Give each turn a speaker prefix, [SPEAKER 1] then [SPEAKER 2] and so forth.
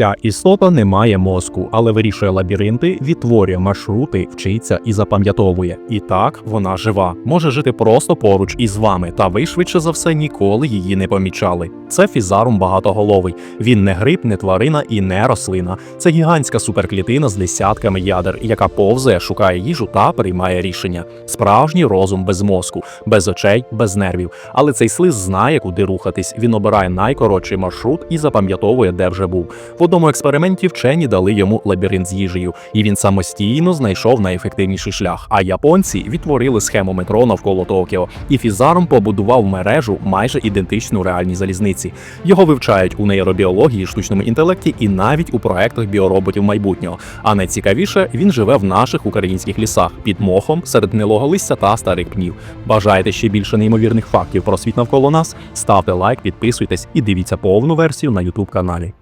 [SPEAKER 1] Ця істота не має мозку, але вирішує лабіринти, відтворює маршрути, вчиться і запам'ятовує. І так вона жива, може жити просто поруч із вами, та ви швидше за все ніколи її не помічали. Це фізарум багатоголовий. Він не гриб, не тварина і не рослина. Це гігантська суперклітина з десятками ядер, яка повзає, шукає їжу та приймає рішення. Справжній розум без мозку, без очей, без нервів. Але цей слиз знає, куди рухатись. Він обирає найкоротший маршрут і запам'ятовує, де вже був. В одному експерименті вчені дали йому лабіринт з їжею, і він самостійно знайшов найефективніший шлях. А японці відтворили схему метро навколо Токіо, і фізаром побудував мережу майже ідентичну реальній залізниці. Його вивчають у нейробіології, штучному інтелекті і навіть у проектах біороботів майбутнього. А найцікавіше, він живе в наших українських лісах під мохом, серед гнилого листя та старих пнів. Бажаєте ще більше неймовірних фактів про світ навколо нас? Ставте лайк, підписуйтесь і дивіться повну версію на YouTube каналі.